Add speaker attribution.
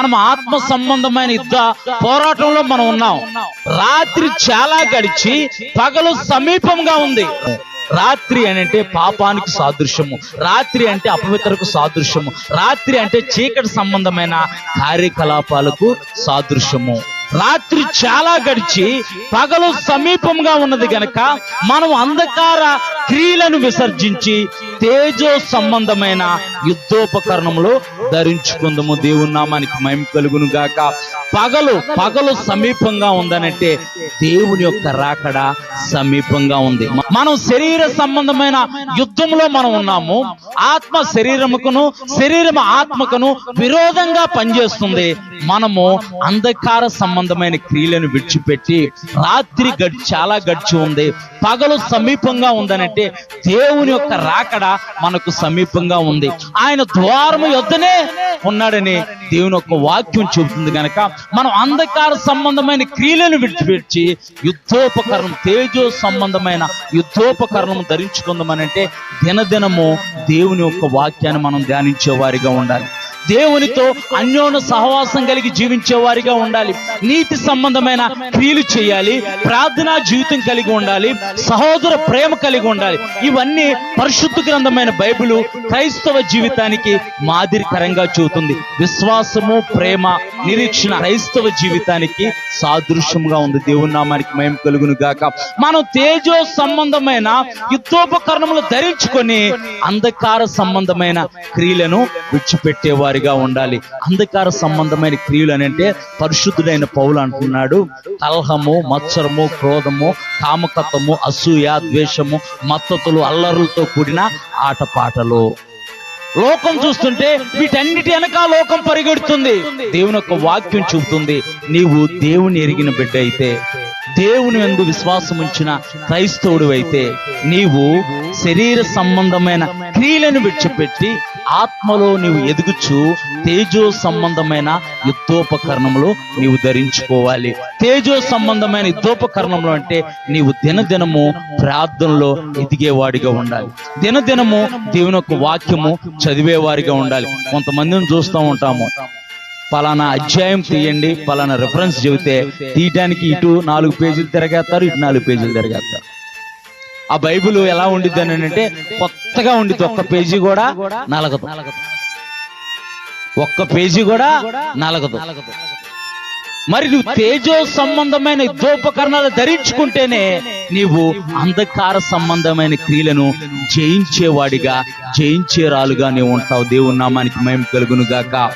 Speaker 1: మనం ఆత్మ సంబంధమైన యుద్ధ పోరాటంలో మనం ఉన్నాం. రాత్రి చాలా గడిచి పగలు సమీపంగా ఉంది. రాత్రి అని అంటే పాపానికి సాదృశ్యము. రాత్రి అంటే అపవిత్రకు సాదృశ్యము. రాత్రి అంటే చీకటి సంబంధమైన కార్యకలాపాలకు సాదృశ్యము. రాత్రి చాలా గడిచి పగలు సమీపంగా ఉన్నది గనక మనం అంధకార స్త్రీలను విసర్జించి తేజో సంబంధమైన యుద్ధోపకరణములు ధరించుకుందాము. దేవుని నామానికి మహిమ కలుగును గాక పగలు పగలు సమీపంగా ఉందనంటే దేవుని యొక్క రాకడ సమీపంగా ఉంది. మనం శరీర సంబంధమైన యుద్ధంలో మనం ఉన్నాము. ఆత్మ శరీరముకును శరీరం ఆత్మకును విరోధంగా పనిచేస్తుంది. మనము అంధకార సంబంధమైన క్రియలను విడిచిపెట్టి రాత్రి గడి చాలా గడిచి ఉంది. పగలు సమీపంగా ఉందనంటే దేవుని యొక్క రాకడ మనకు సమీపంగా ఉంది. ఆయన ద్వారము యొద్దనే ఉన్నాడని దేవుని యొక్క వాక్యం చెబుతుంది కనుక మనం అంధకార సంబంధమైన క్రియలను విడిచిపెట్టి యుద్ధోపకరణం తేజో సంబంధమైన యుద్ధోపకరణం ధరించుకుందామనంటే దినదినము దేవుని యొక్క వాక్యాన్ని మనం ధ్యానించే వారిగా ఉండాలి. దేవునితో అన్యోన్య సహవాసం కలిగి జీవించే వారిగా ఉండాలి. నీతి సంబంధమైన క్రియలు చేయాలి. ప్రార్థనా జీవితం కలిగి ఉండాలి. సహోదర ప్రేమ కలిగి ఉండాలి. ఇవన్నీ పరిశుద్ధ గ్రంథమైన బైబిల్ క్రైస్తవ జీవితానికి మాదిరికరంగా చూతుంది విశ్వాసము ప్రేమ నిరీక్షణ క్రైస్తవ జీవితానికి సాదృశ్యంగా ఉంది. దేవుని నామానికి మయం కలుగును గాక. మనం తేజో సంబంధమైన యుద్ధోపకరణములు ధరించుకొని అంధకార సంబంధమైన క్రియలను విడిచిపెట్టేవారు వారిగా ఉండాలి. అంధకార సంబంధమైన క్రియలు అని అంటే పరిశుద్ధుడైన పౌలు అంటున్నాడు. కలహము మత్సరము క్రోధము కామకత్వము అసూయ ద్వేషము మత్తతులు అల్లరులతో కూడిన ఆటపాటలు. లోకం చూస్తుంటే వీటన్నిటి వెనక లోకం పరిగెడుతుంది. దేవుని యొక్క వాక్యం చూపుతుంది నీవు దేవుని ఎరిగిన బిడ్డ అయితే దేవుని ఎందు విశ్వాసం ఉంచిన క్రైస్తవుడు అయితే నీవు శరీర సంబంధమైన క్రియలను విడిచిపెట్టి ఆత్మలో నీవు ఎదుగుచు తేజో సంబంధమైన యుద్ధోపకరణములు నీవు ధరించుకోవాలి. తేజో సంబంధమైన యుద్ధోపకరణములు అంటే నీవు దినదినము ప్రార్థనలో ఎదిగేవాడిగా ఉండాలి. దినదినము దేవుని యొక్క వాక్యము చదివేవారిగా ఉండాలి. కొంతమందిని చూస్తూ ఉంటాము. పలానా అధ్యాయం తీయండి పలానా రెఫరెన్స్ చెబితే తీయటానికి ఇటు నాలుగు పేజీలు తిరగేస్తారు ఇటు నాలుగు పేజీలు తిరగేస్తారు. ఆ బైబిల్ ఎలా ఉండిద్ది అని అంటే కొత్తగా ఉండిద్ది. ఒక్క పేజీ కూడా నలగదు. ఒక్క పేజీ కూడా నలగదు. మరి నువ్వు తేజో సంబంధమైన యుద్ధోపకరణాలు ధరించుకుంటేనే నీవు అంధకార సంబంధమైన క్రియలను జయించేవాడిగా జయించే రాలుగా నీవు ఉంటావు. దేవుని నామానికి మేము కలుగును గాక